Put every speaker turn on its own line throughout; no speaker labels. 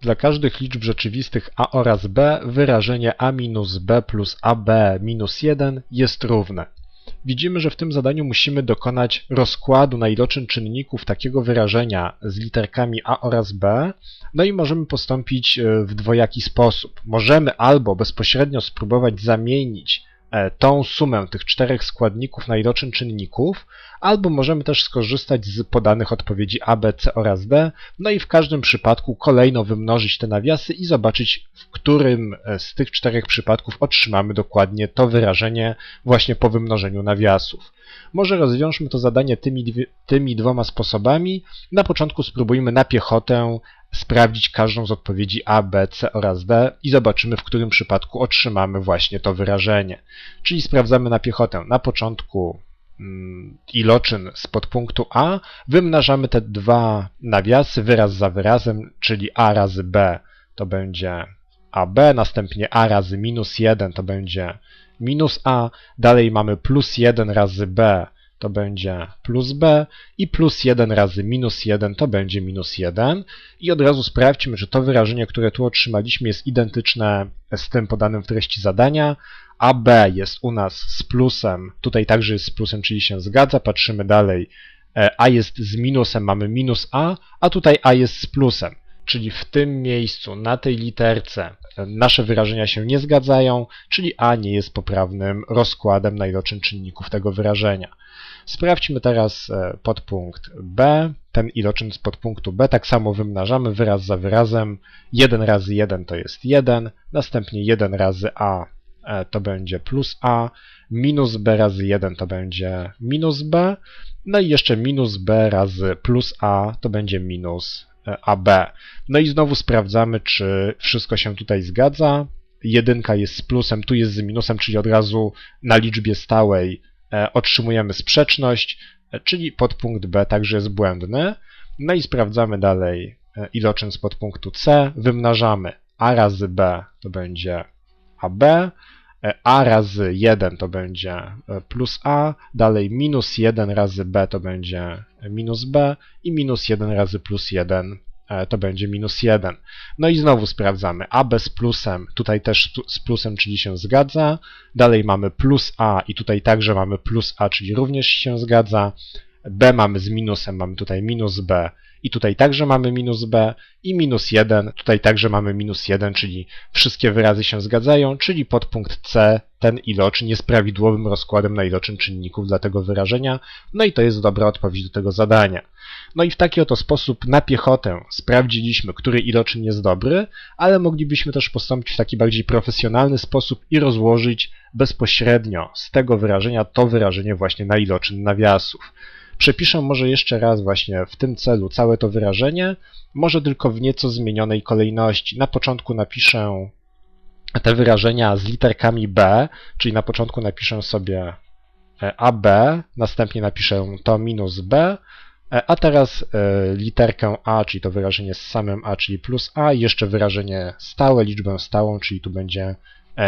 Dla każdych liczb rzeczywistych a oraz b wyrażenie a minus b plus ab minus 1 jest równe. Widzimy, że w tym zadaniu musimy dokonać rozkładu na iloczyn czynników takiego wyrażenia z literkami a oraz b, no i możemy postąpić e, w dwojaki sposób. Możemy albo bezpośrednio spróbować zamienić tą sumę tych czterech składników na iloczyn czynników, albo możemy też skorzystać z podanych odpowiedzi A, B, C oraz D, no i w każdym przypadku kolejno wymnożyć te nawiasy i zobaczyć, w którym e, z tych czterech przypadków otrzymamy dokładnie to wyrażenie właśnie po wymnożeniu nawiasów. Może rozwiążmy to zadanie tymi, tymi dwoma sposobami. Na początku spróbujmy na piechotę sprawdzić każdą z odpowiedzi A, B, C oraz D i zobaczymy, w którym przypadku otrzymamy właśnie to wyrażenie. Czyli sprawdzamy na piechotę. Na początku mm, iloczyn z podpunktu A, wymnażamy te dwa nawiasy wyraz za wyrazem, czyli A razy B to będzie AB, następnie A razy minus 1 to będzie minus A, dalej mamy plus 1 razy B to będzie plus b i plus 1 razy minus 1 to będzie minus 1. I od razu sprawdźmy, czy to wyrażenie, które tu otrzymaliśmy jest identyczne z tym podanym w treści zadania. AB jest u nas z plusem, tutaj także jest z plusem, czyli się zgadza. Patrzymy dalej. E, a jest z minusem, mamy minus A, a tutaj A jest z plusem. Czyli w tym miejscu, na tej literce, nasze wyrażenia się nie zgadzają, czyli A nie jest poprawnym rozkładem na iloczyn czynników tego wyrażenia. Sprawdźmy teraz e, podpunkt B, ten iloczyn z podpunktu B, tak samo wymnażamy wyraz za wyrazem, 1 razy 1 to jest 1, następnie 1 razy A e, to będzie plus A, minus B razy 1 to będzie minus B, no i jeszcze minus B razy plus A to będzie minus AB. No i znowu sprawdzamy, czy wszystko się tutaj zgadza. Jedynka jest z plusem, tu jest z minusem, czyli od razu na liczbie stałej E, otrzymujemy sprzeczność, e, czyli podpunkt B także jest błędny. No i sprawdzamy dalej e, iloczyn z podpunktu C. Wymnażamy A razy B to będzie AB, A razy 1 to będzie plus A, dalej minus 1 razy B to będzie minus B i minus 1 razy plus 1 E, to będzie minus 1. No i znowu sprawdzamy a bez plusem, tutaj też z plusem, czyli się zgadza. Dalej mamy plus a i tutaj także mamy plus a, czyli również się zgadza. b mamy z minusem, mamy tutaj minus b i tutaj także mamy minus b i minus 1, tutaj także mamy minus 1, czyli wszystkie wyrazy się zgadzają, czyli podpunkt C, ten iloczyn jest prawidłowym rozkładem na iloczyn czynników dla tego wyrażenia, no i to jest dobra odpowiedź do tego zadania. No i w taki oto sposób na piechotę sprawdziliśmy, który iloczyn jest dobry, ale moglibyśmy też postąpić w taki bardziej profesjonalny sposób i rozłożyć bezpośrednio z tego wyrażenia to wyrażenie właśnie na iloczyn nawiasów. Przepiszę może jeszcze raz właśnie w tym celu całe to wyrażenie, może tylko w nieco zmienionej kolejności. Na początku napiszę te wyrażenia z literkami B, czyli na początku napiszę sobie e, AB, następnie napiszę to minus B, e, a teraz e, literkę A, czyli to wyrażenie z samym A, czyli plus A, jeszcze wyrażenie stałe, liczbę stałą, czyli tu będzie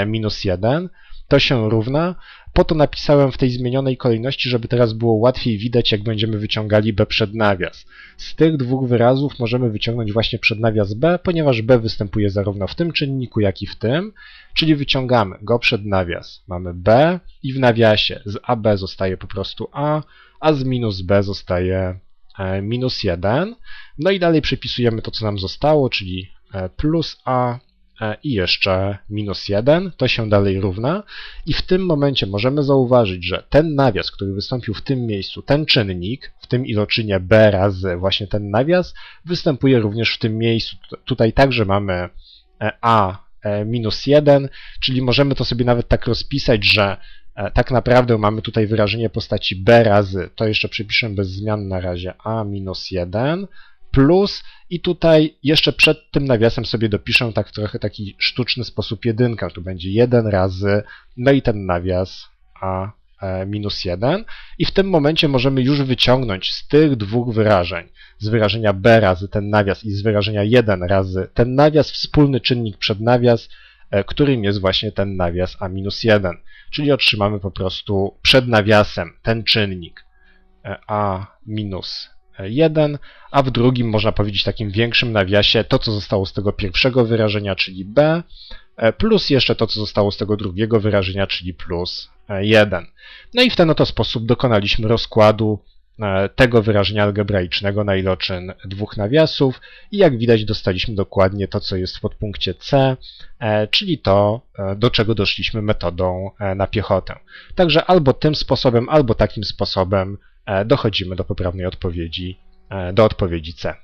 minus 1 to się równa. Po to napisałem w tej zmienionej kolejności, żeby teraz było łatwiej widać, jak będziemy wyciągali b przed nawias. Z tych dwóch wyrazów możemy wyciągnąć właśnie przed nawias b, ponieważ b występuje zarówno w tym czynniku, jak i w tym, czyli wyciągamy go przed nawias. Mamy b i w nawiasie z ab zostaje po prostu a, a z minus b zostaje e, minus 1. No i dalej przepisujemy to, co nam zostało, czyli e, plus a i jeszcze minus 1, to się dalej równa i w tym momencie możemy zauważyć, że ten nawias, który wystąpił w tym miejscu, ten czynnik, w tym iloczynie b razy właśnie ten nawias, występuje również w tym miejscu. Tutaj także mamy e, a e, minus 1, czyli możemy to sobie nawet tak rozpisać, że tak naprawdę mamy tutaj wyrażenie postaci b razy, to jeszcze przypiszę bez zmian na razie, a minus 1 plus i tutaj jeszcze przed tym nawiasem sobie dopiszę tak w trochę taki sztuczny sposób jedynkę. Tu będzie 1 razy, no i ten nawias a e, minus 1 i w tym momencie możemy już wyciągnąć z tych dwóch wyrażeń, z wyrażenia b razy ten nawias i z wyrażenia 1 razy ten nawias, wspólny czynnik przed nawias, e, którym jest właśnie ten nawias a minus 1. Czyli otrzymamy po prostu przed nawiasem ten czynnik e, a minus 1, a w drugim można powiedzieć takim większym nawiasie to, co zostało z tego pierwszego wyrażenia, czyli b, e, plus jeszcze to, co zostało z tego drugiego wyrażenia, czyli plus e, 1. No i w ten oto sposób dokonaliśmy rozkładu e, tego wyrażenia algebraicznego na iloczyn dwóch nawiasów i jak widać dostaliśmy dokładnie to, co jest w podpunkcie C, e, czyli to, e, do czego doszliśmy metodą e, na piechotę. Także albo tym sposobem, albo takim sposobem e, dochodzimy do poprawnej odpowiedzi, e, do odpowiedzi C.